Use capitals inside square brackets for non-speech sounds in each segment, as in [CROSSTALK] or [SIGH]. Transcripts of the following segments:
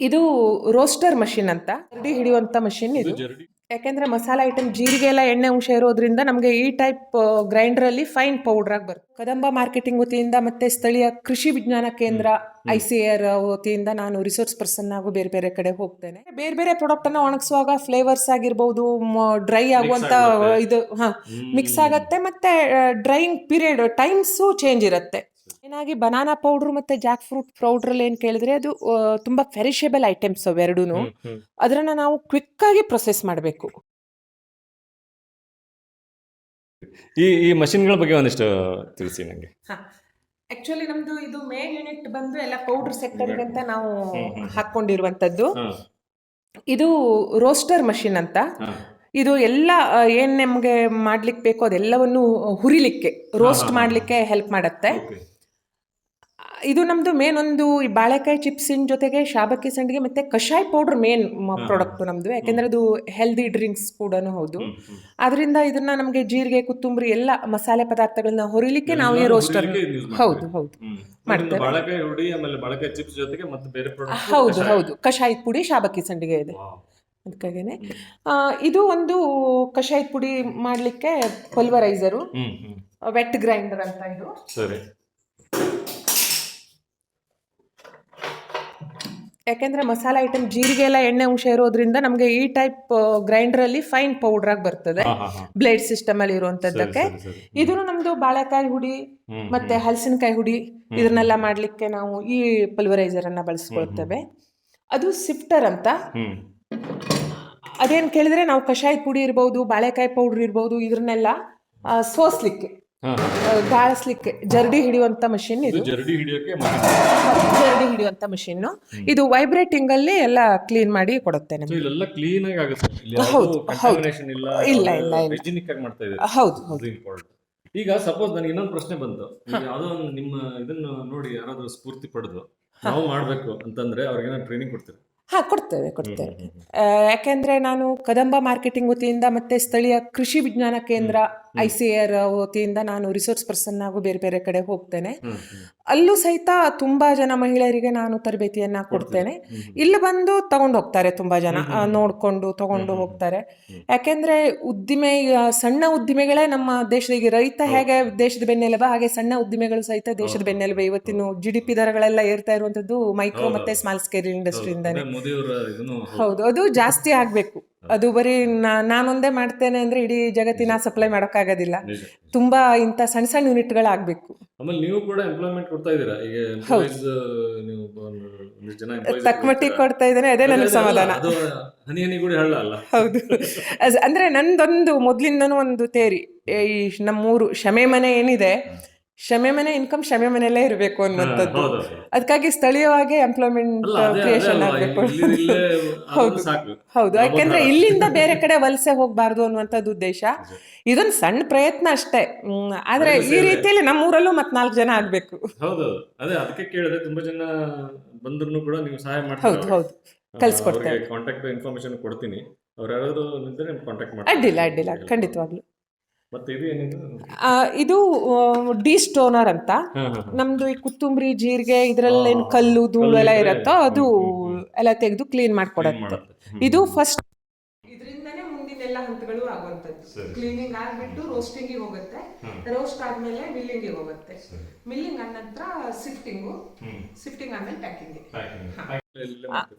ಇದು roster machine ಅಂತ. ಜರಡಿ ಹಿಡಿಯುವಂತ ಮಷಿನ್ ಇದು. ಯಾಕೆಂದ್ರೆ ಮಸಾಲೆ ಐಟಮ್ ಜೀರಿಗೆ ಎಲ್ಲ ಎಣ್ಣೆ ಅಂಶ ಇರೋದ್ರಿಂದ ನಮಗೆ ಈ ಟೈಪ್ ಗ್ರೈಂಡರ್ ಅಲ್ಲಿ ಫೈನ್ ಪೌಡರ್ ಆಗಿ ಬರುತ್ತೆ. ಕದಂಬ ಮಾರ್ಕೆಟಿಂಗ್ ವತಿಯಿಂದ ಮತ್ತೆ ಸ್ಥಳೀಯ ಕೃಷಿ ವಿಜ್ಞಾನ ಕೇಂದ್ರ ಐ ಸಿ ಆರ್ ವತಿಯಿಂದ ನಾನು ರಿಸೋರ್ಸ್ ಪರ್ಸನ್ ಆಗು ಬೇರೆ ಬೇರೆ ಕಡೆ ಹೋಗ್ತೇನೆ. ಬೇರೆ ಬೇರೆ ಪ್ರಾಡಕ್ಟ್ ಅನ್ನ ಒಣಗಿಸುವಾಗ ಫ್ಲೇವರ್ಸ್ ಆಗಿರ್ಬೋದು ಡ್ರೈ ಆಗುವಂತ ಇದು ಹಾ ಮಿಕ್ಸ್ ಆಗತ್ತೆ ಮತ್ತೆ ಡ್ರೈಯಿಂಗ್ ಪೀರಿಯಡ್ ಟೈಮ್ಸು ಚೇಂಜ್ ಇರುತ್ತೆ. ಏನಾಗಿ ಬನಾನಾ ಪೌಡರ್ ಮತ್ತೆ ಜಾಕ್ ಫ್ರೂಟ್ ಪೌಡ್ರಲ್ಲಿ ಏನ್ ಕೇಳಿದ್ರೆ ಅದು ತುಂಬಾ ಫೆರಿಷೇಬಲ್ ಐಟಮ್ಸ್ ಹ್ಮ್. ಅದನ್ನ ನಾವು ಕ್ವಿಕ್ ಆಗಿ ಪ್ರೊಸೆಸ್ ಮಾಡಬೇಕು. ಈ ಈ ಮಷಿನ್ಗಳ ಬಗ್ಗೆ ಒಂದಿಷ್ಟು ತಿಳಿಸಿ ನಂಗೆ. ಆಕ್ಚುಲಿ ನಮ್ದು ಇದು ಮೇನ್ ಯೂನಿಟ್ ಬಂದು ಎಲ್ಲ ಪೌಡರ್ ಸೆಕ್ಟರ್ ಅಂತ ನಾವು. ಹಾಕೊಂಡಿರುವಂತದ್ದು ಇದು ರೋಸ್ಟರ್ ಮಷಿನ್ ಅಂತ. ಇದು ಎಲ್ಲ ಏನ್ ನಮ್ಗೆ ಮಾಡ್ಲಿಕ್ಕೆ ಬೇಕೋ ಅದೆಲ್ಲವನ್ನು ಹುರಿಲಿಕ್ಕೆ ರೋಸ್ಟ್. ಮಾಡ್ಲಿಕ್ಕೆ ಹೆಲ್ಪ್ ಮಾಡತ್ತೆ. ಇದು ನಮ್ದು ಮೇನ್ ಒಂದು ಈ ಬಾಳೆಕಾಯಿ ಚಿಪ್ಸಿನ ಜೊತೆಗೆ ಶಾಬಕ್ಕಿ ಸಂಡಿಗೆ ಮತ್ತೆ ಕಷಾಯ ಪೌಡರ್ ಮೇನ್ ಪ್ರಾಡಕ್ಟ್ ನಮ್ದು. ಯಾಕೆಂದ್ರೆ ಅದು ಹೆಲ್ದಿ ಡ್ರಿಂಕ್ಸ್ ಕೂಡ ಹೌದು. ಅದರಿಂದ ಇದನ್ನ ನಮಗೆ ಜೀರಿಗೆ ಕೊತ್ತಂಬರಿ ಎಲ್ಲ ಮಸಾಲೆ ಪದಾರ್ಥಗಳನ್ನ ಹೊರಿಲಿಕ್ಕೆ ನಾವು ಈ ರೋಸ್ಟರ್ ಹೌದು ಹೌದು. ಮಾಡ್ತೇವೆ. ಹೌದು ಹೌದು. ಕಷಾಯದ ಪುಡಿ ಶಾಬಕ್ಕಿ ಸಂಡಿಗೆ ಇದೆ. ಅದಕ್ಕಾಗೇನೆ. ಇದು ಒಂದು ಕಷಾಯದ ಪುಡಿ ಮಾಡಲಿಕ್ಕೆ ಪಲ್ವರೈಸರು ವೆಟ್ ಗ್ರೈಂಡರ್ ಅಂತ ಇದು. ಸರಿ. ಯಾಕೆಂದ್ರೆ ಮಸಾಲೆ ಐಟಮ್ ಜೀರಿಗೆ ಎಲ್ಲ ಎಣ್ಣೆ ಅಂಶ ಇರೋದ್ರಿಂದ ನಮಗೆ ಈ ಟೈಪ್ ಗ್ರೈಂಡರ್ ಅಲ್ಲಿ ಫೈನ್ ಪೌಡರ್ ಆಗಿ ಬರ್ತದೆ. ಬ್ಲೇಡ್ ಸಿಸ್ಟಮ್ ಅಲ್ಲಿ ಇರುವಂತದ್ದಕ್ಕೆ. ಇದು ನಮ್ದು ಬಾಳೆಕಾಯಿ ಹುಡಿ ಮತ್ತೆ ಹಲಸಿನಕಾಯಿ ಹುಡಿ ಇದನ್ನೆಲ್ಲ ಮಾಡ್ಲಿಕ್ಕೆ ನಾವು ಈ ಪಲ್ವರೈಸರ್ ಅನ್ನ ಬಳಸ್ಕೊಳ್ತೇವೆ. ಅದು ಸಿಫ್ಟರ್ ಅಂತ. ಅದೇನು ಕೇಳಿದ್ರೆ ನಾವು ಕಷಾಯದ ಪುಡಿ ಇರ್ಬೋದು ಬಾಳೆಕಾಯಿ ಪೌಡರ್ ಇರ್ಬೋದು ಇದನ್ನೆಲ್ಲ ಸೋಸ್ಲಿಕ್ಕೆ. ಗಾಳಿಸ್ಲಿಕ್ಕೆ ಜರಡಿ ಹಿಡಿಯುವಂತ ಮಷಿನ್ ಇದು ಜರಡಿ ಹಿಡಿಯೋಕೆ. ಜರಡಿ ಹಿಡಿಯುವಂತ ಮಷಿನ್. ಇದು ವೈಬ್ರೇಟಿಂಗ್ ಅಲ್ಲಿ ಎಲ್ಲ ಕ್ಲೀನ್ ಮಾಡಿ ಕೊಡುತ್ತೆ ಇಲ್ಲೆಲ್ಲ ಕ್ಲೀನ್ ಆಗಿ ಆಗುತ್ತೆ. ಇಲ್ಲಿ ಹೌದು, ಇಲ್ಲ ಇಲ್ಲ, ಇಲ್ಲ, ಇಲ್ಲ. ಹೈಜಿನಿಕ್ ಆಗಿ ಮಾಡ್ತಾ ಇದೆ ಹೌದು ಹೌದು. ಈಗ ಸಪೋಸ್ ನನಗೆ ಇನ್ನೊಂದು ಪ್ರಶ್ನೆ ಬಂತು. ಈಗ ಯಾವ್ದೋ ಒಂದು ನಿಮ್ಮ ಇದನ್ನ ನೋಡಿ ಯಾರಾದ್ರೂ ಸ್ಫೂರ್ತಿ ಪಡೆದು ನಾವು ಮಾಡ್ಬೇಕು ಅಂತಂದ್ರೆ ಅವ್ರಿಗೆ ಏನಾದ್ರು ಟ್ರೈನಿಂಗ್ ಕೊಡ್ತೀರಾ? ಹಾ ಕೊಡ್ತೇವೆ ಕೊಡ್ತೇವೆ. ಆ, ಯಾಕೆಂದ್ರೆ ನಾನು ಕದಂಬ ಮಾರ್ಕೆಟಿಂಗ್ ವತಿಯಿಂದ ಮತ್ತೆ ಸ್ಥಳೀಯ ಕೃಷಿ ವಿಜ್ಞಾನ ಕೇಂದ್ರ ಐ ಸಿ ಆರ್ ವತಿಯಿಂದ ನಾನು ರಿಸೋರ್ಸ್ ಪರ್ಸನ್ ಆಗು ಬೇರೆ ಬೇರೆ ಕಡೆ ಹೋಗ್ತೇನೆ. ಅಲ್ಲೂ ಸಹಿತ ತುಂಬಾ ಜನ ಮಹಿಳೆಯರಿಗೆ ನಾನು ತರಬೇತಿಯನ್ನ ಕೊಡ್ತೇನೆ. ಇಲ್ಲಿ ಬಂದು ತಗೊಂಡು ಹೋಗ್ತಾರೆ ತುಂಬಾ ಜನ ನೋಡ್ಕೊಂಡು ತಗೊಂಡು ಹೋಗ್ತಾರೆ. ಯಾಕೆಂದ್ರೆ ಉದ್ದಿಮೆ ಸಣ್ಣ ಉದ್ದಿಮೆಗಳೇ ನಮ್ಮ ದೇಶದ ಈಗ ರೈತ ಹೇಗೆ ದೇಶದ ಬೆನ್ನೆಲುಬ ಹಾಗೆ ಸಣ್ಣ ಉದ್ದಿಮೆಗಳು ಸಹಿತ ದೇಶದ ಬೆನ್ನೆಲುಬ. ಇವತ್ತಿನ ಜಿ ಡಿ ಪಿ ದರಗಳೆಲ್ಲ ಏರ್ತಾ ಇರುವಂತದ್ದು ಮೈಕ್ರೋ ಮತ್ತೆ ಸ್ಮಾಲ್ ಸ್ಕೇಲ್ ಇಂಡಸ್ಟ್ರಿಯಿಂದಾನೆ ಹೌದು. ಅದು ಜಾಸ್ತಿ ಆಗ್ಬೇಕು. ಅದು ಬರೀ ನಾ- ನಾನೊಂದೇ ಮಾಡ್ತೇನೆ ಅಂದ್ರೆ ಇಡೀ ಜಗತ್ತಿನ ಸಪ್ಲೈ ಮಾಡೋಕ್ಕಾಗೋದಿಲ್ಲ. ತುಂಬಾ ಇಂಥ ಸಣ್ಣ ಸಣ್ಣ ಯೂನಿಟ್ಗಳಾಗಬೇಕು ಆಮೇಲೆ ನೀವು ಕೂಡ ಎಂಪ್ಲಾಯ್ಮೆಂಟ್ ಕೊಡ್ತಾ ಇದ್ದೀರಾ? ಈಗ ಎಂಪ್ಲಾಯೀಸ್ ನೀವು ಒಂದು ಒಂದಿಷ್ಟು ಜನ employees ತಕ್ಕ ಮಟ್ಟಿಗೆ ಕೊಡ್ತಾ ಇದ್ದೇನೆ ಅದೇ ನನಗೆ ಸಮಾಧಾನ. ಅದು ಹನಿ ಹನಿ ಕೂಡ ಹೇಳ ಅಲ್ಲ. ಹೌದು. ಅಸ್- ಅಂದ್ರೆ ನಂದೊಂದು ಮೊದ್ಲಿಂದನೂ ಒಂದು ತೇರಿ ಈ ನಮ್ಮೂರು ಶಮೆ ಮನೆ ಏನಿದೆ ಶಮೆ ಮನೆ ಇನ್ಕಮ್ ಶ್ರಮೆ ಮನೆಯಲ್ಲೇ ಇರಬೇಕು ಅನ್ನುವಂಥದ್ದು. ಅದಕ್ಕಾಗಿ ಸ್ಥಳೀಯವಾಗಿ ಎಂಪ್ಲಾಯ್ಮೆಂಟ್ ಕ್ರಿಯೇಷನ್ ಆಗಬೇಕು. ಹೌದು. ಹೌದು. ಯಾಕೆಂದ್ರೆ ಇಲ್ಲಿಂದ ಬೇರೆ ಕಡೆ ವಲಸೆ ಹೋಗಬಾರ್ದು ಅನ್ನುವಂಥದ್ದು ಉದ್ದೇಶ. ಇದೊಂದು ಸಣ್ಣ ಪ್ರಯತ್ನ ಅಷ್ಟೇ. ಆದ್ರೆ ಈ. ರೀತಿಯಲ್ಲಿ ನಮ್ಮೂರಲ್ಲೂ ಮತ್ ನಾಲ್ಕು ಜನ ಆಗ್ಬೇಕು. ಹೌದು ಅದೇ ಅದಕ್ಕೆ ಕೇಳಿದೆ ತುಂಬಾ ಜನ ಬಂದ್ರು ಕೂಡ ನೀವು ಸಹಾಯ ಹೌದು ಹೌದು. ಕಳ್ಸ್ಕೊಡ್ತೇವೆ. ಕಾಂಟ್ಯಾಕ್ಟ್ ಇನ್ಫಾರ್ಮೇಶನ್ ಕೊಡ್ತೀನಿ. ಅವ್ರು ಯಾರಾದ್ರೂ ನಿಂತರೆ ಕಾಂಟ್ಯಾಕ್ಟ್ ಮಾಡಿ ಅಡ್ಡಿಲ್ಲ ಅಡ್ಡಿಲ್ಲ. ಖಂಡಿತವಾಗ್ಲು. ಮತ್ತೆ ಇದು ಏನಿದು? ಇದು ಡಿ ಸ್ಟೋನರ್ ಅಂತ. ನಮ್ದು ಈ ಕುತ್ತುಂಬರಿ ಜೀರಿಗೆ ಇದ್ರಲ್ಲಿ ಏನು ಕಲ್ಲು ಧೂಳು ಎಲ್ಲ ಇರುತ್ತೋ ಅದು ಎಲ್ಲ ತೆಗೆದು ಕ್ಲೀನ್ Clean ಮಾಡ್ಕೊಡತ್ತೆ ಇದು ಫಸ್ಟ್ ಇದರಿಂದನೇ ಮುಂದಿನ ಎಲ್ಲ ಹಂತಗಳು ಆಗುವಂತದ್ದು ಕ್ಲೀನಿಂಗ್ ಆಗ್ಬಿಟ್ಟು ರೋಸ್ಟಿಂಗ್ ಹೋಗುತ್ತೆ. ರೋಸ್ಟ್ ಆದ್ಮೇಲೆ ಮಿಲ್ಲಿಂಗ್ ಹೋಗುತ್ತೆ. ಮಿಲ್ಲಿಂಗ್ ಆದ ನಂತರ ಸಿಫ್ಟಿಂಗು ಸಿಫ್ಟಿಂಗ್ ಆದ್ಮೇಲೆ ಪ್ಯಾಕಿಂಗ್?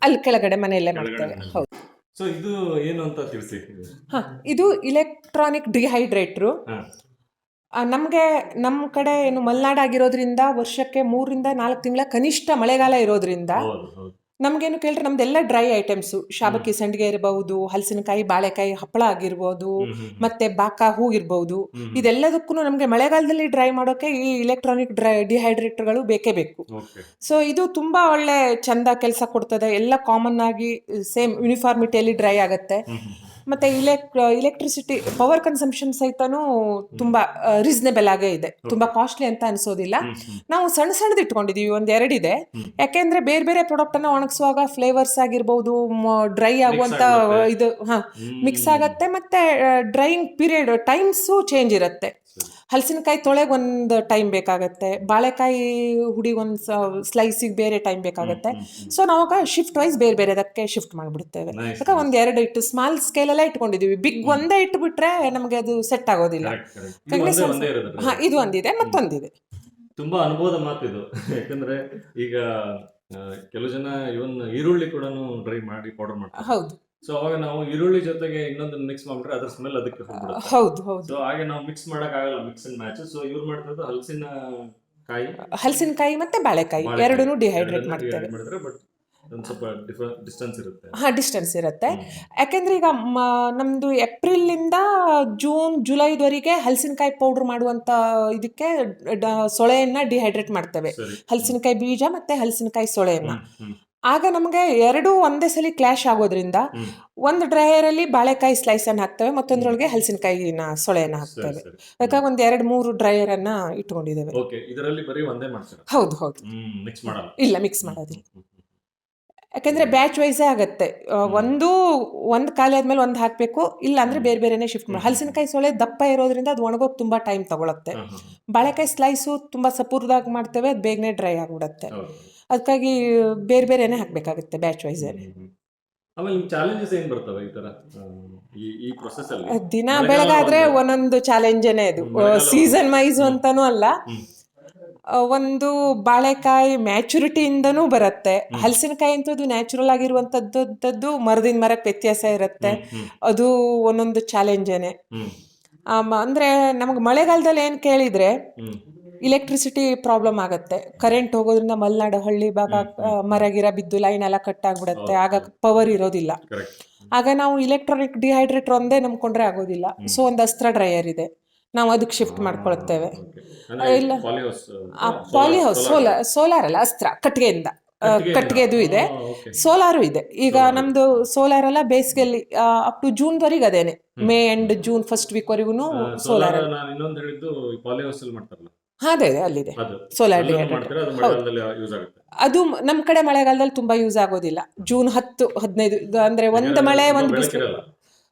ಅಲ್ಲಿ ಕೆಳಗಡೆ ಮನೆಯಲ್ಲೇ ಮಾಡ್ತೇವೆ. ಹೌದು. ಸೊ ಇದು ಏನು ಅಂತ ತಿಳಿಸಿ. ಹಾ ಇದು ಇಲೆಕ್ಟ್ರಾನಿಕ್ ಡಿಹೈಡ್ರೇಟ್ರು. ನಮಗೆ ನಮ್ಮ ಕಡೆ ಏನು ಮಲೆನಾಡು ಆಗಿರೋದ್ರಿಂದ ವರ್ಷಕ್ಕೆ ಮೂರರಿಂದ ನಾಲ್ಕು ತಿಂಗಳ ಕನಿಷ್ಠ ಮಳೆಗಾಲ ಇರೋದ್ರಿಂದ ನಮ್ಗೇನು ಕೇಳಿದ್ರೆ ನಮ್ದೆಲ್ಲ ಡ್ರೈ ಐಟಮ್ಸು ಶಾಬಕ್ಕಿ ಸಂಡಿಗೆ ಇರಬಹುದು ಹಲಸಿನಕಾಯಿ ಬಾಳೆಕಾಯಿ ಹಪ್ಪಳ ಆಗಿರ್ಬೋದು ಮತ್ತೆ ಬಾಕ ಹೂ ಇರ್ಬೋದು. ಇದೆಲ್ಲದಕ್ಕೂ ನಮಗೆ ಮಳೆಗಾಲದಲ್ಲಿ ಡ್ರೈ ಮಾಡೋಕೆ ಈ ಇಲೆಕ್ಟ್ರಾನಿಕ್ ಡ್ರೈ ಡಿಹೈಡ್ರೇಟರ್ಗಳು ಬೇಕೇ ಬೇಕು. ಸೊ ಇದು ತುಂಬಾ ಒಳ್ಳೆ ಚಂದ ಕೆಲಸ ಕೊಡ್ತದೆ. ಎಲ್ಲ ಕಾಮನ್ ಆಗಿ ಸೇಮ್ ಯೂನಿಫಾರ್ಮಿಟಿಯಲ್ಲಿ ಡ್ರೈ ಆಗುತ್ತೆ. ಮತ್ತೆ ಇಲೆಕ್ ಇಲೆಕ್ಟ್ರಿಸಿಟಿ ಪವರ್ ಕನ್ಸಂಪ್ಷನ್ ಸಹಿತನೂ ತುಂಬಾ ರೀಸನೇಬಲ್ ಆಗೇ ಇದೆ ತುಂಬಾ ಕಾಸ್ಟ್ಲಿ ಅಂತ ಅನ್ಸೋದಿಲ್ಲ. ನಾವು ಸಣ್ಣ ಸಣ್ಣದು ಇಟ್ಕೊಂಡಿದೀವಿ ಒಂದ್ ಎರಡಿದೆ. ಯಾಕೆಂದ್ರೆ ಬೇರೆ ಬೇರೆ ಪ್ರಾಡಕ್ಟ್ ಅನ್ನ ಒಣಗಿಸುವಾಗ ಫ್ಲೇವರ್ಸ್ ಆಗಿರ್ಬೋದು ಡ್ರೈ ಆಗುವಂತ ಇದು ಹಾ ಮಿಕ್ಸ್ ಆಗತ್ತೆ ಮತ್ತೆ ಡ್ರೈಯಿಂಗ್ ಪೀರಿಯಡ್ ಟೈಮ್ಸು ಚೇಂಜ್ ಇರುತ್ತೆ. ಹಲಸಿನಕಾಯಿ ತೊಳೆಗೆ ಒಂದು ಟೈಮ್ ಬೇಕಾಗತ್ತೆ. ಬಾಳೆಕಾಯಿ ಹುಡಿ ಒಂದು ಸ್ಲೈಸಿಗೆ ಬೇರೆ ಟೈಮ್ ಬೇಕಾಗತ್ತೆ. ಸೊ ನಾವಾಗ ಶಿಫ್ಟ್ ವೈಸ್ ಬೇರೆ ಬೇರೆ ಅದಕ್ಕೆ ಶಿಫ್ಟ್ ಮಾಡಿಬಿಡ್ತೇವೆ. ಯಾಕಂದ್ರೆ ಒಂದ್ ಎರಡು ಇಟ್ಟು ಸ್ಮಾಲ್ ಸ್ಕೇಲೆಲ್ಲ ಇಟ್ಕೊಂಡಿದೀವಿ. ಬಿಗ್ ಒಂದೇ ಇಟ್ಬಿಟ್ರೆ ನಮಗೆ ಅದು ಸೆಟ್ ಆಗೋದಿಲ್ಲ. ಇದು ಹಾ ಇದು ಒಂದಿದೆ ಮತ್ತೊಂದಿದೆ. ತುಂಬಾ ಅನುಭವದ ಮಾತಿದು ಯಾಕಂದ್ರೆ ಈಗ ಕೆಲವು ಜನ ಇವನ್ ಈರುಳ್ಳಿ ಕೂಡ ಡ್ರೈ ಮಾಡಿ ಪೌಡರ್ ಮಾಡ್ತಾರೆ. ಹೌದು. ಸೊ ಅವಾಗ ನಾವು ಈರುಳ್ಳಿ ಜೊತೆಗೆ ಇನ್ನೊಂದನ್ನ ಮಿಕ್ಸ್ ಮಾಡ್ಬಿಟ್ರೆ ಅದ್ರ ಸ್ಮೆಲ್ ಅದಕ್ಕೆ ಹೋಗ್ಬಿಡುತ್ತೆ. ಹೌದು. ಹೌದು ಸೊ ಹಾಗೆ ನಾವು ಮಿಕ್ಸ್ ಮಾಡಕ್ ಆಗಲ್ಲ ಮಿಕ್ಸ್ ಅಂಡ್ ಮ್ಯಾಚ್ ಸೊ ಇವ್ರು ಮಾಡ್ತಿರೋದು ಹಲಸಿನ ಕಾಯಿ. ಹಲಸಿನಕಾಯಿ ಮತ್ತೆ ಬಾಳೆಕಾಯಿ. ಬಾಳೆಕಾಯಿ. ಎರಡನ್ನೂ ಡಿಹೈಡ್ರೇಟ್ ಎರಡನ್ನೂ ಮಾಡ್ತೇವೆ dehydrate ಮಾಡಿದ್ರೆ ಬಟ್ ಒಂದ್ ಸ್ವಲ್ಪ ಡಿಸ್ಟೆನ್ಸ್ ಇರುತ್ತೆ. ಹಾ ಡಿಸ್ಟೆನ್ಸ್ ಇರುತ್ತೆ. ಯಾಕೆಂದ್ರೆ ಈಗ ನಮ್ದು ನಮ್ದು ಏಪ್ರಿಲಿಂದ ಜೂನ್ ಜುಲೈದವರೆಗೆ ಹಲಸಿನಕಾಯಿ ಪೌಡರ್ ಮಾಡುವಂತ ಇದಕ್ಕೆ ಡ- ಸೊಳೆಯನ್ನ ಡಿಹೈಡ್ರೇಟ್ ಮಾಡ್ತೇವೆ. ಸರಿ. ಹಲಸಿನಕಾಯಿ ಬೀಜ ಮತ್ತೆ ಹಲಸಿನಕಾಯಿ ಸೊಳೆಯನ್ನ. ಹ್ಮ್, ಹ್ಮ್, ಆಗ ನಮಗೆ ಎರಡು ಒಂದೇ ಸಲ ಕ್ಲಾಶ್ ಆಗೋದ್ರಿಂದ ಒಂದು ಡ್ರೈಯರ್ ಅಲ್ಲಿ ಬಾಳೆಕಾಯಿ ಸ್ಲೈಸ್ ಅನ್ನ ಹಾಕ್ತೇವೆ ಮತ್ತೊಂದ್ರೊಳಗೆ ಹಲಸಿನಕಾಯಿನ ಸೊಳೆಯನ್ನ ಹಾಕ್ತೇವೆ. ಯಾಕಂದ್ರೆ ಒಂದ್ ಎರಡು ಮೂರು ಡ್ರೈಯರ್ ಅನ್ನ ಇಟ್ಕೊಂಡಿದ್ದೇವೆ. ಓಕೆ ಇದರಲ್ಲಿ ಬರೀ ಒಂದೇ ಮಾಡ್ತೀರಾ? ಹೌದು ಹೌದು. ಮಿಕ್ಸ್ ಮಾಡಲ್ಲ. ಇಲ್ಲ ಮಿಕ್ಸ್ ಮಾಡೋದಿಲ್ಲ. ಯಾಕಂದ್ರೆ ಬ್ಯಾಚ್ ವೈಸೇ ಆಗತ್ತೆ. ಒಂದು ಒಂದು ಖಾಲಿ ಆದ್ಮೇಲೆ ಒಂದು ಹಾಕಬೇಕು ಇಲ್ಲ ಅಂದ್ರೆ ಬೇರೆ ಬೇರೆನೆ ಶಿಫ್ಟ್ ಮಾಡಿ. ಹಲಸಿನಕಾಯಿ ಸೊಳೆ ದಪ್ಪ ಇರೋದ್ರಿಂದ ಅದು ಒಣಗೋಕ್ ತುಂಬಾ ಟೈಮ್ ತಗೊಳತ್ತೆ. ಬಾಳೆಕಾಯಿ ಸ್ಲೈಸು ತುಂಬಾ ಸಪೂರ್ದಾಗಿ ಮಾಡ್ತೇವೆ ಅದು ಬೇಗನೆ ಡ್ರೈ ಆಗ್ಬಿಡತ್ತೆ. ಅದಕ್ಕಾಗಿ ಬೇರೆ ಬೇರೆನೇ ಹಾಕಬೇಕಾಗುತ್ತೆ ಬ್ಯಾಚ್ ವೈಸ್ ಹ್ಮ್, ಹ್ಮ್, ಹ್ಮ್. ಆಮೇಲೆ ಚಾಲೆಂಜಸ್ ಏನು ಬರ್ತವೆ ಈ ತರ? ಈ ಈ ದಿನ ಬೆಳಗಾದ್ರೆ ಒಂದೊಂದು ಚಾಲೆಂಜನೇ ಇದು ಹ್ಮ್, ಸೀಸನ್ ವೈಸ್. ಅಂತಾನೂ ಅಲ್ಲ. ಒಂದು ಬಾಳೆಕಾಯಿ ಮ್ಯಾಚುರಿಟಿಯಿಂದನೂ ಬರುತ್ತೆ. ಹಲಸಿನಕಾಯಿ ಅಂತೂ ಅದು ನ್ಯಾಚುರಲ್ ಆಗಿರುವಂತದ್ದು ಮರದಿಂದ ಮರಕ್ಕೆ ವ್ಯತ್ಯಾಸ ಇರುತ್ತೆ. ಅದು ಒಂದೊಂದು ಚಾಲೆಂಜೇನೆ ಅಂದ್ರೆ ನಮಗೆ ಮಳೆಗಾಲದಲ್ಲಿ ಏನು ಕೇಳಿದ್ರೆ. ಇಲೆಕ್ಟ್ರಿಸಿಟಿ ಪ್ರಾಬ್ಲಮ್ ಆಗುತ್ತೆ. ಕರೆಂಟ್ ಹೋಗೋದ್ರಿಂದ ಮಲ್ನಾಡು ಹಳ್ಳಿ ಭಾಗ. ಮರ ಗಿರ ಬಿದ್ದು ಲೈನ್ ಎಲ್ಲ ಕಟ್ ಆಗ್ಬಿಡುತ್ತೆ. ಆಗ ಪವರ್ ಇರೋದಿಲ್ಲ. ಆಗ ನಾವು ಇಲೆಕ್ಟ್ರಾನಿಕ್ ಡಿಹೈಡ್ರೇಟರ್ ಒಂದೇ ನಂಬ್ಕೊಂಡ್ರೆ ಆಗೋದಿಲ್ಲ. ಸೊ ಒಂದು ಅಸ್ತ್ರ ಡ್ರೈಯರ್ ಇದೆ. ನಾವು ಅದಕ್ಕೆ ಶಿಫ್ಟ್ ಮಾಡ್ಕೊಳ್ತೇವೆ. ಇಲ್ಲ. ಪಾಲಿ ಹೌಸ್ ಸೋಲಾರ್ ಸೋಲಾರ್ ಅಲ್ಲ ಅಸ್ತ್ರ ಕಟ್ಟಿಗೆಯಿಂದ. ಕಟ್ಟಿಗೆದು ಇದೆ. ಸೋಲಾರು ಇದೆ. ಈಗ ನಮ್ದು ಸೋಲಾರ್ ಎಲ್ಲ ಬೇಸಿಗೆಯಲ್ಲಿ ಅಪ್ ಟು ಜೂನ್ ವರೆಗೆ ಅದೇನೆ. May and June first week ವರೆಗೂ ಅಲ್ಲಿ. ಸೋಲಾರ್ ಅಲ್ಲಿ ಮಾಡ್ತಾರಲ್ಲ ಅದೇ ಅಲ್ಲಿದೆ. ಸೋಲಾರ್ ಅದು ನಮ್ ಯೂಸ್ ಆಗುತ್ತೆ? ಅದು ನಮ್ಮ ಕಡೆ ಮಳೆಗಾಲದಲ್ಲಿ ತುಂಬಾ ಯೂಸ್ ಆಗೋದಿಲ್ಲ. ಜೂನ್ ಹತ್ತು ಹದಿನೈದು ಅಂದ್ರೆ ಒಂದು ಮಳೆ ಒಂದ್ ಒಂದು ಬಿಸಿಲು.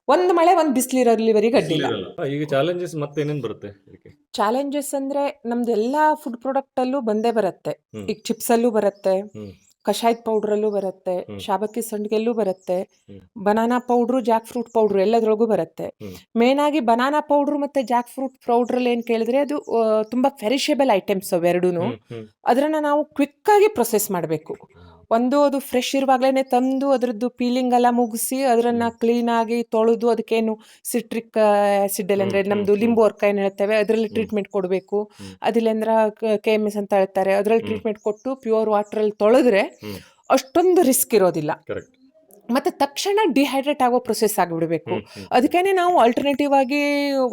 ಒಂದ್ ಒಂದು ಮಳೆ ಒಂದ್ ಬಿಸಿಲಿರೋಲ್ಲಿವರೆಗೆ ಅಡ್ಡಿಲ್ಲ. ಈಗ ಚಾಲೆಂಜಸ್ ಮತ್ತೆ ಏನೇನ್ ಬರುತ್ತೆ ಇದಕ್ಕೆ? ಚಾಲೆಂಜಸ್ ಅಂದ್ರೆ ನಮ್ದು ಎಲ್ಲಾ ಫುಡ್ ಪ್ರಾಡಕ್ಟ್ ಅಲ್ಲೂ ಬಂದೇ ಬರುತ್ತೆ. ಈಗ ಚಿಪ್ಸ್ ಅಲ್ಲೂ ಬರುತ್ತೆ. ಕಷಾಯದ ಪೌಡರ್ ಅಲ್ಲೂ ಬರುತ್ತೆ. ಶಾಬಕ್ಕಿ ಸಂಡಿಗೆಲ್ಲೂ ಬರುತ್ತೆ banana powder jackfruit powder ಎಲ್ಲದ್ರೊಳಗೂ ಬರುತ್ತೆ. ಮೇನ್ ಆಗಿ ಬನಾನಾ ಪೌಡ್ರು ಮತ್ತೆ ಜಾಕ್ ಫ್ರೂಟ್ ಪೌಡ್ರ್ ಅಲ್ಲಿ ಏನ್ ಕೇಳಿದ್ರೆ ಅದು ತುಂಬಾ ಫೆರಿಷೇಬಲ್ ಐಟಮ್ಸ್ ಅವೆರಡೂ. ಅದನ್ನ ನಾವು ಕ್ವಿಕ್ ಆಗಿ ಪ್ರೊಸೆಸ್ ಮಾಡಬೇಕು ಒಂದು ಅದು ಫ್ರೆಶ್ ಇರುವಾಗಲೇ ತಂದು ಅದರದ್ದು ಪೀಲಿಂಗ್ ಎಲ್ಲ ಮುಗಿಸಿ ಅದರನ್ನು ಆಗಿ ತೊಳೆದು ಅದಕ್ಕೇನು ಸಿಟ್ರಿಕ್ ಆಸಿಡ್ ಅಲ್ಲಿ ಅಂದ್ರೆ ಲಿಂಬು ವರ್ಕ ಏನು ಹೇಳ್ತೇವೆ ಅದರಲ್ಲಿ ಟ್ರೀಟ್ಮೆಂಟ್ ಕೊಡಬೇಕು. ಅದಿಲ್ಲಂದ್ರೆ ಕೆ ಎಂ ಎಸ್ ಅಂತ ಹೇಳ್ತಾರೆ. ಅದರಲ್ಲಿ ಟ್ರೀಟ್ಮೆಂಟ್ ಕೊಟ್ಟು ಪ್ಯೂರ್ ವಾಟರ್ ಅಲ್ಲಿ ತೊಳೆದ್ರೆ ಅಷ್ಟೊಂದು ರಿಸ್ಕ್ ಇರೋದಿಲ್ಲ. ಮತ್ತೆ ತಕ್ಷಣ ಡಿಹೈಡ್ರೇಟ್ ಆಗೋ ಪ್ರೊಸೆಸ್ ಆಗಿಬಿಡಬೇಕು. ಅದಕ್ಕೇನೆ ನಾವು ಆಲ್ಟರ್ನೇಟಿವ್ ಆಗಿ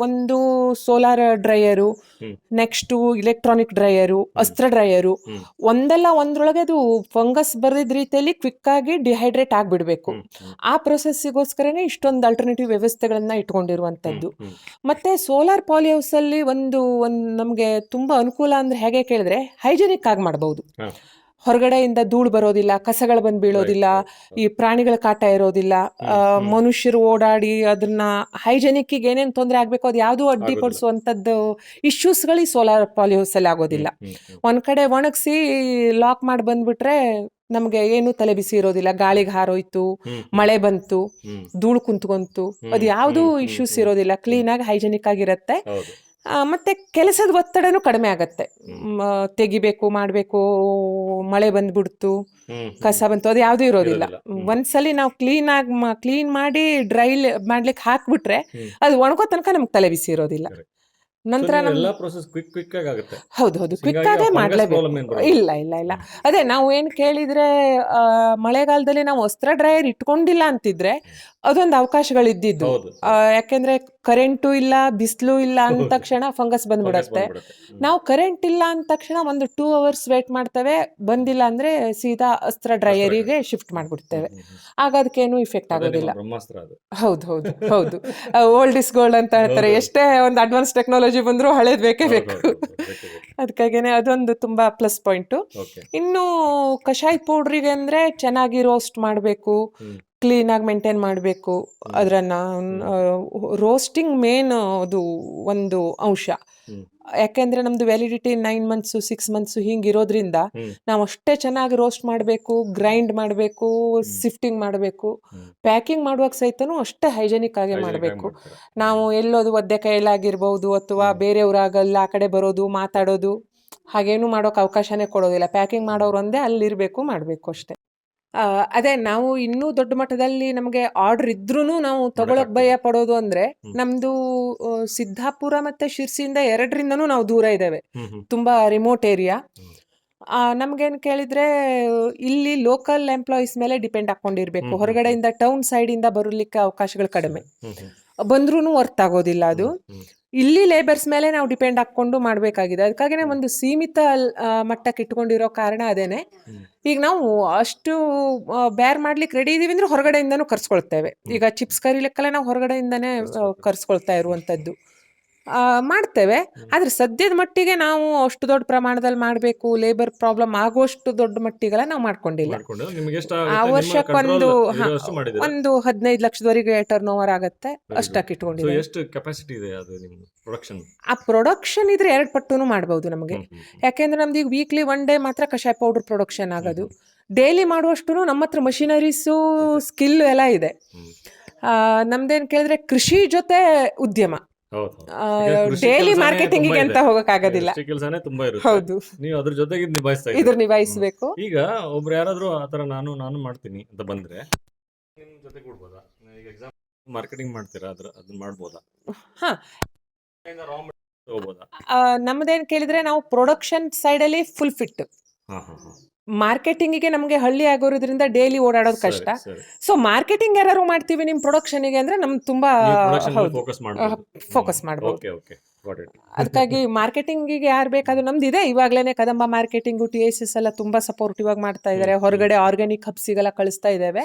ಒಂದು solar dryer next electronic dryer ಅಸ್ತ್ರ ಡ್ರೈಯರು ಒಂದಲ್ಲ ಒಂದ್ರೊಳಗೆ ಅದು ಫಂಗಸ್ ಬರೆದ ರೀತಿಯಲ್ಲಿ ಕ್ವಿಕ್ ಆಗಿ ಡಿಹೈಡ್ರೇಟ್ ಆಗಿಬಿಡ್ಬೇಕು. ಆ ಪ್ರೊಸೆಸ್ಸಿಗೋಸ್ಕರನೇ ಇಷ್ಟೊಂದು ಆಲ್ಟರ್ನೇಟಿವ್ ವ್ಯವಸ್ಥೆಗಳನ್ನ ಇಟ್ಕೊಂಡಿರುವಂತದ್ದು ಮತ್ತೆ ಸೋಲಾರ್ ಪಾಲಿ ಹೌಸ್ ಅಲ್ಲಿ ಒಂದು ಒಂದು ನಮಗೆ ತುಂಬಾ ಅನುಕೂಲ ಅಂದ್ರೆ ಹೇಗೆ ಕೇಳಿದ್ರೆ ಹೈಜೆನಿಕ್ ಆಗಿ ಮಾಡಬಹುದು. ಹೊರಗಡೆಯಿಂದ ಧೂಳು ಬರೋದಿಲ್ಲ ಕಸಗಳು ಬಂದು ಬೀಳೋದಿಲ್ಲ ಈ ಪ್ರಾಣಿಗಳ ಕಾಟ ಇರೋದಿಲ್ಲ. ಮನುಷ್ಯರು ಓಡಾಡಿ ಅದನ್ನ ಹೈಜೆನಿಕ್ ಏನೇನು ತೊಂದರೆ ಆಗ್ಬೇಕು ಅದು ಯಾವುದು ಅಡ್ಡಿಪಡಿಸುವಂಥದ್ದು ಇಶ್ಯೂಸ್ಗಳು ಈ ಸೋಲಾರ್ ಪಾಲಿ ಹೌಸ್ ಅಲ್ಲಿ ಆಗೋದಿಲ್ಲ. ಒಂದ್ ಕಡೆ ಒಣಗಿಸಿ ಲಾಕ್ ಮಾಡಿ ಬಂದ್ಬಿಟ್ರೆ ನಮಗೆ ಏನು ತಲೆ ಬಿಸಿ ಇರೋದಿಲ್ಲ. ಗಾಳಿಗೆ ಹಾರೋಯ್ತು ಮಳೆ ಬಂತು. ಧೂಳು ಕುಂತ್ಕೊಂತು ಅದು ಯಾವುದು ಇಶ್ಯೂಸ್ ಇರೋದಿಲ್ಲ. ಕ್ಲೀನ್ ಆಗಿ ಹೈಜೆನಿಕ್ ಆಗಿರತ್ತೆ. ಮತ್ತೆ ಕೆಲಸದ ಒತ್ತಡನೂ ಕಡಿಮೆ ಆಗತ್ತೆ. ತೆಗಿಬೇಕು ಮಾಡಬೇಕು ಮಳೆ ಬಂದ್ಬಿಡ್ತು ಕಸ ಬಂತು ಅದು ಯಾವುದೂ ಇರೋದಿಲ್ಲ. ಒಂದ್ಸಲಿ ನಾವು ಕ್ಲೀನ್ ಆಗಿ ಕ್ಲೀನ್ ಮಾಡಿ ಡ್ರೈ ಮಾಡ್ಲಿಕ್ಕೆ ಹಾಕ್ಬಿಟ್ರೆ. ಅದು ಒಣಗೋ ತನಕ ನಮ್ಗೆ ತಲೆ ಬಿಸಿ ಇರೋದಿಲ್ಲ. ನಂತರ ಹೌದು ಹೌದು. ಕ್ವಿಕ್ ಆಗೇ ಮಾಡ್ಲೇಬೇಕು. ಇಲ್ಲ ಇಲ್ಲ ಇಲ್ಲ. ಅದೇ ನಾವು ಏನ್ ಕೇಳಿದ್ರೆ ಮಳೆಗಾಲದಲ್ಲಿ ನಾವು ವಸ್ತ್ರ ಡ್ರೈಯರ್ ಇಟ್ಕೊಂಡಿಲ್ಲ ಅಂತಿದ್ರೆ ಅದೊಂದು ಅವಕಾಶಗಳಿದ್ದಿದ್ದು. ಯಾಕೆಂದ್ರೆ ಕರೆಂಟು ಇಲ್ಲ ಬಿಸಿಲು ಇಲ್ಲ [LAUGHS] ಅಂದ. ತಕ್ಷಣ ಫಂಗಸ್ ಬಂದ್ಬಿಡತ್ತೆ. ನಾವು ಕರೆಂಟ್ ಇಲ್ಲ ಅಂದ ತಕ್ಷಣ ಒಂದು ಟೂ ಅವರ್ಸ್ ವೇಟ್ ಮಾಡ್ತೇವೆ ಬಂದಿಲ್ಲ ಅಂದ್ರೆ ಸೀದಾ ಅಸ್ತ್ರ ಡ್ರೈಯರಿಗೆ ಶಿಫ್ಟ್ ಮಾಡ್ಬಿಡ್ತೇವೆ. ಆಗ ಅದಕ್ಕೇನು ಇಫೆಕ್ಟ್ ಆಗೋದಿಲ್ಲ. ಹೌದು ಹೌದು ಹೌದು. ಓಲ್ಡ್ ಇಸ್ ಗೋಲ್ಡ್ ಅಂತ ಹೇಳ್ತಾರೆ. ಎಷ್ಟೇ ಒಂದು ಅಡ್ವಾನ್ಸ್ ಟೆಕ್ನಾಲಜಿ ಬಂದರೂ ಹಳೇದ್ ಬೇಕೇ ಬೇಕು. ಅದಕ್ಕಾಗೇನೆ ಅದೊಂದು ತುಂಬಾ ಪ್ಲಸ್ ಪಾಯಿಂಟು. ಇನ್ನು ಕಷಾಯ ಪೌಡ್ರಿಗೆ ಅಂದ್ರೆ ಚೆನ್ನಾಗಿ ರೋಸ್ಟ್ ಮಾಡಬೇಕು ಕ್ಲೀನ್ ಆಗಿ ಮೇಂಟೈನ್ ಮಾಡಬೇಕು ಅದ್ರನ್ನ. ರೋಸ್ಟಿಂಗ್ ಮೇನ್ ಅದು ಒಂದು ಅಂಶ. ಯಾಕೆಂದರೆ ನಮ್ದು validity nine months six months ಹಿಂಗೆ ಇರೋದ್ರಿಂದ ನಾವು ಅಷ್ಟೇ ಚೆನ್ನಾಗಿ ರೋಸ್ಟ್ ಮಾಡಬೇಕು ಗ್ರೈಂಡ್ ಮಾಡಬೇಕು ಸಿಫ್ಟಿಂಗ್ ಮಾಡಬೇಕು. ಪ್ಯಾಕಿಂಗ್ ಮಾಡುವಾಗ ಸಹಿತನೂ ಅಷ್ಟೇ ಹೈಜೆನಿಕ್ ಆಗಿ ಮಾಡಬೇಕು. ನಾವು ಎಲ್ಲೋದು ಒದ್ದೆ ಕೈಲಾಗಿರ್ಬೋದು ಅಥವಾ ಬೇರೆಯವರಾಗಲ್ಲ ಆ ಕಡೆ ಬರೋದು ಮಾತಾಡೋದು ಹಾಗೇನು ಮಾಡೋಕೆ ಅವಕಾಶನೇ ಕೊಡೋದಿಲ್ಲ. ಪ್ಯಾಕಿಂಗ್ ಮಾಡೋರು ಒಂದೇ ಅಲ್ಲಿರಬೇಕು ಮಾಡಬೇಕು ಅಷ್ಟೇ. ಆ, ಅದೇ ನಾವು ಇನ್ನೂ ದೊಡ್ಡ ಮಟ್ಟದಲ್ಲಿ ನಮಗೆ ಆರ್ಡರ್ ಇದ್ರೂ ನಾವು ತಗೊಳಕ್ ಭಯ ಪಡೋದು ಅಂದ್ರೆ ನಮ್ದು ಸಿದ್ದಾಪುರ ಮತ್ತೆ ಶಿರ್ಸಿಯಿಂದ ಎರಡರಿಂದನೂ ನಾವು ದೂರ ಇದ್ದೇವೆ. ತುಂಬಾ ಹ್ಮ್. ತುಂಬ ರಿಮೋಟ್ ಏರಿಯಾ ಹ್ಮ್. ನಮ್ಗೇನ್ ಕೇಳಿದ್ರೆ ಇಲ್ಲಿ ಲೋಕಲ್ ಎಂಪ್ಲಾಯೀಸ್ ಮೇಲೆ ಡಿಪೆಂಡ್ ಹಾಕೊಂಡಿರ್ಬೇಕು. ಹ್ಮ್, ಹ್ಮ್, ಹೊರಗಡೆಯಿಂದ ಟೌನ್ ಇಂದ ಬರಲಿಕ್ಕೆ ಅವಕಾಶಗಳು ಕಡಿಮೆ. ಹ್ಮ್ ಹ್ಮ್. ಬಂದ್ರೂ ವರ್ತ್ ಆಗೋದಿಲ್ಲ ಅದು. ಹ್ಮ್. ಇಲ್ಲಿ ಲೇಬರ್ಸ್ ಮೇಲೆ ನಾವು ಡಿಪೆಂಡ್ ಹಾಕೊಂಡು ಮಾಡಬೇಕಾಗಿದೆ. ಅದಕ್ಕಾಗಿನೇ ಒಂದು ಸೀಮಿತ ಮಟ್ಟಕ್ಕೆ ಇಟ್ಕೊಂಡಿರೋ ಕಾರಣ ಅದೇನೆ. ಈಗ ನಾವು ಅಷ್ಟು ಬ್ಯಾರ್ ಮಾಡ್ಲಿಕ್ಕೆ ರೆಡಿ ಇದೀವಿ ಅಂದ್ರೆ ಹೊರಗಡೆಯಿಂದನೂ ಕರ್ಸ್ಕೊಳ್ತೇವೆ. ಈಗ ಚಿಪ್ಸ್ ಕರಿಲಿಕ್ಕೆಲ್ಲ ನಾವು ಹೊರಗಡೆಯಿಂದನೇ ಕರ್ಸ್ಕೊಳ್ತಾ ಇರುವಂಥದ್ದು ಆ, ಮಾಡ್ತೇವೆ. ಆದರೆ ಸದ್ಯದ ಮಟ್ಟಿಗೆ ನಾವು ಅಷ್ಟು ದೊಡ್ಡ ಪ್ರಮಾಣದಲ್ಲಿ ಮಾಡಬೇಕು ಲೇಬರ್ ಪ್ರಾಬ್ಲಮ್ ಆಗುವಷ್ಟು ದೊಡ್ಡ ಮಟ್ಟಿಗೆಲ್ಲ ನಾವು ಮಾಡ್ಕೊಂಡಿಲ್ಲ. ಆ ವರ್ಷಕ್ಕೊಂದು ಒಂದು ಹದಿನೈದು ಲಕ್ಷದವರೆಗೆ ಟರ್ನ್ ಓವರ್ ಆಗುತ್ತೆ. ಅಷ್ಟಕ್ಕೆ ಇಟ್ಕೊಂಡಿದ್ದೀವಿ. ಎಷ್ಟು ಕೆಪಾಸಿಟಿ ಇದೆ ಅದು ನಿಮ್ಮ ಪ್ರೊಡಕ್ಷನ್ ಆ ಪ್ರೊಡಕ್ಷನ್ ಇದ್ರೆ ಎರಡು ಪಟ್ಟುನು ಮಾಡಬಹುದು ನಮಗೆ. ಯಾಕೆಂದ್ರೆ ನಮ್ದು ಈಗ ವೀಕ್ಲಿ ಒನ್ ಡೇ ಮಾತ್ರ ಕಷಾಯ ಪೌಡರ್ ಪ್ರೊಡಕ್ಷನ್ ಆಗೋದು. ಡೈಲಿ ಮಾಡುವಷ್ಟು ನಮ್ಮ ಹತ್ರ ಮಷಿನರೀಸು ಸ್ಕಿಲ್ ಎಲ್ಲ ಇದೆ. ನಮ್ದೇನು ಕೇಳಿದ್ರೆ ಕೃಷಿ ಜೊತೆ ಉದ್ಯಮ. ಡೈಲಿ ಮಾರ್ಕೆಟಿಂಗ್ ಅಂತ ಹೋಗೋಕ್ಕಾಗೋದಿಲ್ಲ. ಕೆಲಸನೇ ತುಂಬಾ ಇರುತ್ತೆ. ಹೌದು. ನೀವು ಅದ್ರ ಜೊತೆಗೆ ಇದ್ ನಿಭಾಯಿಸ್ತಾ ಇದ್ರ ನಿಭಾಯಿಸ್ಬೇಕು. ಈಗ ಒಬ್ರು ಯಾರಾದ್ರೂ ಆತರ ನಾನು ನಾನು ಮಾಡ್ತೀನಿ ಅಂತ ಬಂದ್ರೆ ನಿಮ್ ಜೊತೆ ಕೊಡ್ಬೋದಾ? ಈಗ ಎಕ್ಸಾಮ್ ಮಾರ್ಕೆಟಿಂಗ್ ಮಾಡ್ತೀರಾ? ಅದ್ರ ಅದನ್ನ ಮಾಡ್ಬೋದಾ? ಹಾ. ನಮ್ದೇನ್ ಕೇಳಿದ್ರೆ ನಾವು ಪ್ರೊಡಕ್ಷನ್ ಅಲ್ಲಿ ಫುಲ್ ಫಿಟ್ ಹಾ ಹಾ ಹಾ. ಮಾರ್ಕೆಟಿಂಗಿಗೆ ನಮಗೆ ಹಳ್ಳಿ ಆಗೋದ್ರಿಂದ ಡೈಲಿ ಓಡಾಡೋದು ಕಷ್ಟ. ಸೊ ಮಾರ್ಕೆಟಿಂಗ್ ಯಾರು ಮಾಡ್ತೀವಿ ನಿಮ್ಮ ಪ್ರೊಡಕ್ಷನ್ಗೆ ಅಂದ್ರೆ ನಮ್ ತುಂಬಾ ಫೋಕಸ್ production ಮೇಲೆ ಹೌದು focus ಮಾಡ್ಬೋದು. focus ಹ್ಮ್. ಮಾಡ್ಬೋದು. Okay, okay. Got it. ಅದಕ್ಕಾಗಿ [LAUGHS] ಮಾರ್ಕೆಟಿಂಗಿಗೆ ಯಾರು ಬೇಕಾದ್ರೂ ನಮ್ದು ಇದೆ ಇವಾಗಲೇ Kadamba marketing T S S ಎಲ್ಲ ತುಂಬಾ ಸಪೋರ್ಟಿವ್ ಆಗಿ ಮಾಡ್ತಾ ಇದ್ದಾರೆ ಹೊರಗಡೆ ಆರ್ಗ್ಯಾನಿಕ್ ಹಬ್ಸಿಗೆಲ್ಲ ಕಳಿಸ್ತಾ ಇದ್ದೇವೆ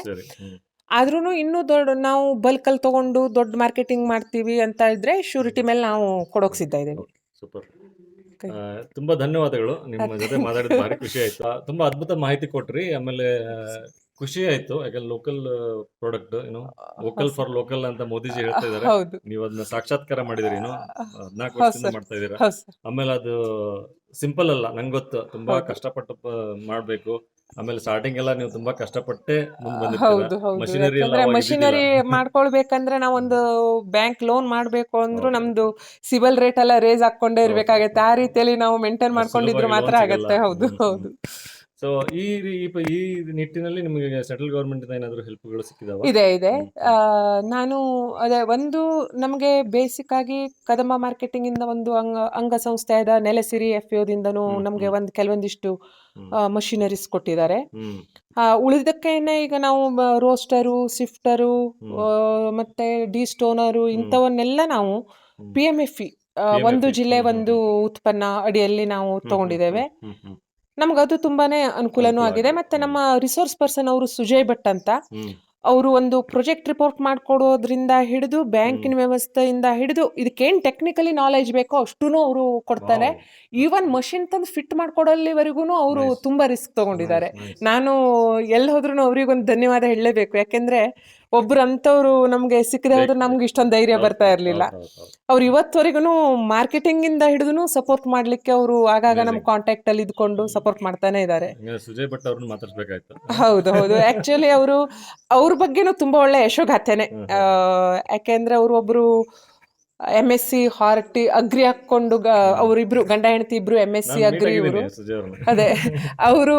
ಆದ್ರೂ ಇನ್ನೂ ದೊಡ್ಡ ನಾವು ಬಲ್ಕ್ ಅಲ್ಲಿ ತಗೊಂಡು ದೊಡ್ಡ ಮಾರ್ಕೆಟಿಂಗ್ ಮಾಡ್ತೀವಿ ಅಂತ ಇದ್ರೆ ಶ್ಯೂರಿಟಿ ಮೇಲೆ ನಾವು ಕೊಡೋಕ್ ಸಿದ್ಧ ಇದ್ದೀವಿ ತುಂಬಾ ಧನ್ಯವಾದಗಳು ನಿಮ್ಮ ಜೊತೆ ಮಾತಾಡಿದ ಭಾರಿ ಖುಷಿ ಆಯ್ತು. ತುಂಬಾ ಅದ್ಭುತ ಮಾಹಿತಿ ಕೊಟ್ರಿ. ಆಮೇಲೆ ಖುಷಿ ಆಯ್ತು. ಯಾಕಂದ್ರೆ ಲೋಕಲ್ ಪ್ರಾಡಕ್ಟ್ ಏನು ಲೋಕಲ್ ಫಾರ್ ಲೋಕಲ್ ಅಂತ ಮೋದಿಜಿ ಹೇಳ್ತಾ ಇದಾರೆ. ಹೌದು. ನೀವು ಅದನ್ನ ಸಾಕ್ಷಾತ್ಕಾರ ಮಾಡಿದ್ರಿ ಏನು ಹದಿನಾಲ್ಕು ಹೌದು ವರ್ಷದಿಂದ ಮಾಡ್ತಾ ಇದೀರಾ ಹೌದು. ಆಮೇಲೆ ಅದು ಸಿಂಪಲ್ ಅಲ್ಲ ನಂಗೆ ಗೊತ್ತು. ತುಂಬಾ ಕಷ್ಟಪಟ್ಟು ಪ- ಮಾಡ್ಬೇಕು. ಆಮೇಲೆ ಸ್ಟಾರ್ಟಿಂಗ್ ಎಲ್ಲ ನೀವು ತುಂಬಾ ಕಷ್ಟಪಟ್ಟೆ ಮುಂದೆ ಹೌದು ಹೌದು. ಮಷಿನರಿ ಎಲ್ಲ ಯಾಕಂದ್ರೆ ಅವಾಗ ಮಷಿನರಿ ಮಾಡ್ಕೊಳ್ಬೇಕಂದ್ರೆ ನಾವೊಂದು ಬ್ಯಾಂಕ್ ಲೋನ್ ಮಾಡ್ಬೇಕು ಅಂದ್ರೂ. ನಮ್ದು ಸಿಬಲ್ ರೇಟ್ ಎಲ್ಲ ರೇಸ್ ಹಾಕೊಂಡೇ ಇರ್ಬೇಕಾಗತ್ತೆ. ಆ ರೀತಿಯಲ್ಲಿ ನಾವು ಮೇಂಟೈನ್ ಮಾಡ್ಕೊಂಡಿದ್ರೆ ಸುಲಭವಾಗಿ ಮಾತ್ರ loan ಆಗತ್ತೆ. ಹೌದು ಹ್ಮ್, ಹೌದು. ಸೊ ಈ ಈ ನಿಟ್ಟಿನಲ್ಲಿ ನಿಮಗೆ ಸೆಂಟ್ರಲ್ ಗವರ್ಮೆಂಟ್ ಏನಾದರೂ ಹೆಲ್ಪ್ಗಳು ಸಿಕ್ಕಿದಾವ? ಇದೆ ಇದೆ. ಆ, ನಾನು ಅದೇ ಒಂದು ನಮಗೆ ಬೇಸಿಕ್ ಆಗಿ ಕದಂಬ ಮಾರ್ಕೆಟಿಂಗ್ ಇಂದ ಒಂದು ಅಂಗ ಅಂಗಸಂಸ್ಥೆಯಾದ ನೆಲೆಸಿರಿ ಎಫ್ ದಿಂದನೂ ಹ್ಮ್, ನಮಗೆ ಹ್ಮ್. ಒಂದು ಕೆಲವೊಂದಿಷ್ಟು. ಮಷಿನರೀಸ್ ಕೊಟ್ಟಿದ್ದಾರೆ. ಹ್ಮ್. ಆ, ಉಳಿದಕ್ಕೇನೆ ಈಗ ನಾವು ರೋಸ್ಟರು ಸಿಫ್ಟರು ಹ್ಮ್. ಮತ್ತೆ ಡಿ ಸ್ಟೋನರು ಇಂಥವನ್ನೆಲ್ಲ ನಾವು ಹ್ಮ್. ಪಿ ಎಂ ಎಫ್ PMFE, ಒಂದು ಜಿಲ್ಲೆ ಹ್ಮ್, ಒಂದು ಉತ್ಪನ್ನ ಅಡಿಯಲ್ಲಿ ನಾವು ತಗೊಂಡಿದ್ದೇವೆ. ಹ್ಮ್, ಹ್ಮ್, ನಮಗದು ತುಂಬಾನೇ ಅನುಕೂಲನೂ ಅನುಕೂಲ ಆಗಿದೆ. ಮತ್ತೆ ನಮ್ಮ ರಿಸೋರ್ಸ್ ಪರ್ಸನ್ ಅವರು ಸುಜಯ್ ಭಟ್ ಅಂತ ಅವರು ಒಂದು ಪ್ರೊಜೆಕ್ಟ್ ರಿಪೋರ್ಟ್ ಮಾಡ್ಕೊಡೋದ್ರಿಂದ ಹಿಡಿದು ಬ್ಯಾಂಕಿನ ವ್ಯವಸ್ಥೆಯಿಂದ ಹಿಡಿದು ಇದಕ್ಕೇನು ಟೆಕ್ನಿಕಲಿ ನಾಲೆಜ್ ಬೇಕೋ ಅಷ್ಟೂ ಅವರು ಕೊಡ್ತಾರೆ. ಈವನ್ ಮಷಿನ್ ತಂದು ಫಿಟ್ ಮಾಡ್ಕೊಡೋಲ್ಲಿವರೆಗೂ ಅವರು ತುಂಬ ರಿಸ್ಕ್ ತಗೊಂಡಿದ್ದಾರೆ. ನಾನು ಎಲ್ಲಿ ಹೋದ್ರು ಅವ್ರಿಗೊಂದು ಧನ್ಯವಾದ ಹೇಳಲೇಬೇಕು. ಯಾಕೆಂದ್ರೆ ಒಬ್ರು ಅಂತವ್ರು ನಮ್ಗೆ ಸಿಕ್ಕದೆ ಹೋದ್ರೆ ನಮ್ಗೆ ಇಷ್ಟೊಂದು ಧೈರ್ಯ ಬರ್ತಾ ಇರ್ಲಿಲ್ಲ. ಅವ್ರು ಇವತ್ತವರೆಗೂ ಮಾರ್ಕೆಟಿಂಗ್ ಇಂದ ಹಿಡಿದು ಸಪೋರ್ಟ್ ಮಾಡ್ಲಿಕ್ಕೆ ಅವರು ಆಗಾಗ ನಮ್. ಕಾಂಟ್ಯಾಕ್ಟ್ ಅಲ್ಲಿ ಇದ್ಕೊಂಡು ಸಪೋರ್ಟ್ ಮಾಡ್ತಾನೆ ಇದ್ದಾರೆ ಸುಜಯ್ ಭಟ್ ಅವ್ರನ್ನ ಮಾತಾಡ್ಸ್ಬೇಕಾಯ್ತು. ಹೌದು ಹೌದು. ಆಕ್ಚುಲಿ ಅವರು ಅವ್ರ ಬಗ್ಗೆನೂ ತುಂಬಾ ಒಳ್ಳೆ ಯಶೋಗಾಥೆನೆ. ಯಾಕೆಂದ್ರೆ ಅವರು ಒಬ್ರು M S C horti agri ಹಾಕೊಂಡು ಅವರಿಬ್ರು ಗಂಡ ಹೆಂಡತಿ ಇಬ್ರು ಎಂ ಎಸ್ ಸಿ ಅಗ್ರಿ ಇವರು. ಅದೇ ಅವರು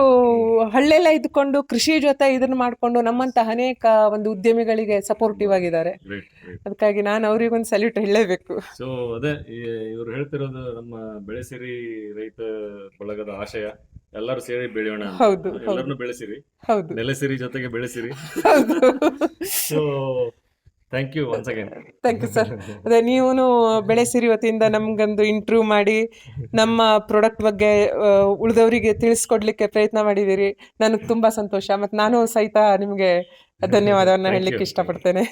ಹಳ್ಳೆಲ್ಲ ಇದ್ಕೊಂಡು ಕೃಷಿ ಜೊತೆ ಇದನ್ನ ಮಾಡ್ಕೊಂಡು ನಮ್ಮಂತ ಅನೇಕ ಒಂದು ಉದ್ಯಮಿಗಳಿಗೆ ಸಪೋರ್ಟಿವ್ ಆಗಿದ್ದಾರೆ. ಅದಕ್ಕಾಗಿ ನಾನು ಅವ್ರಿಗೊಂದು ಸಲ್ಯೂಟ್ ಹೇಳಲೇಬೇಕು ಸೊ ಅದೇ ಇವರು ಹೇಳ್ತಿರೋದು ನಮ್ಮ ಬೆಳೆಸಿರಿ ರೈತ ಬಳಗದ ಆಶಯ. ಎಲ್ಲರೂ ಸೇರಿ ಬೆಳೆಯೋಣ ಹೌದು. ಎಲ್ಲರನ್ನು ಬೆಳೆಸಿರಿ. ಹೌದು. ನೆಲೆಸಿರಿ ಜೊತೆಗೆ ಬೆಳೆಸಿರಿ. So thank you once again thank you sir ಅದೇ ನೀವು ಬೆಳೆಸಿರಿ ವತಿಯಿಂದ ನಮ್ಗೊಂದು ಇಂಟರ್ವ್ಯೂ ಮಾಡಿ ನಮ್ಮ ಪ್ರಾಡಕ್ಟ್ ಬಗ್ಗೆ ಉಳಿದವರಿಗೆ ತಿಳಿಸ್ಕೊಡ್ಲಿಕ್ಕೆ ಪ್ರಯತ್ನ ಮಾಡಿದ್ದೀರಿ ನನಗೆ ತುಂಬಾ ಸಂತೋಷ. ಮತ್ತು ನಾನು ಸಹಿತ ನಿಮಗೆ ಧನ್ಯವಾದವನ್ನ ಹೇಳಲಿಕ್ಕೆ. ಇಷ್ಟಪಡ್ತೇನೆ.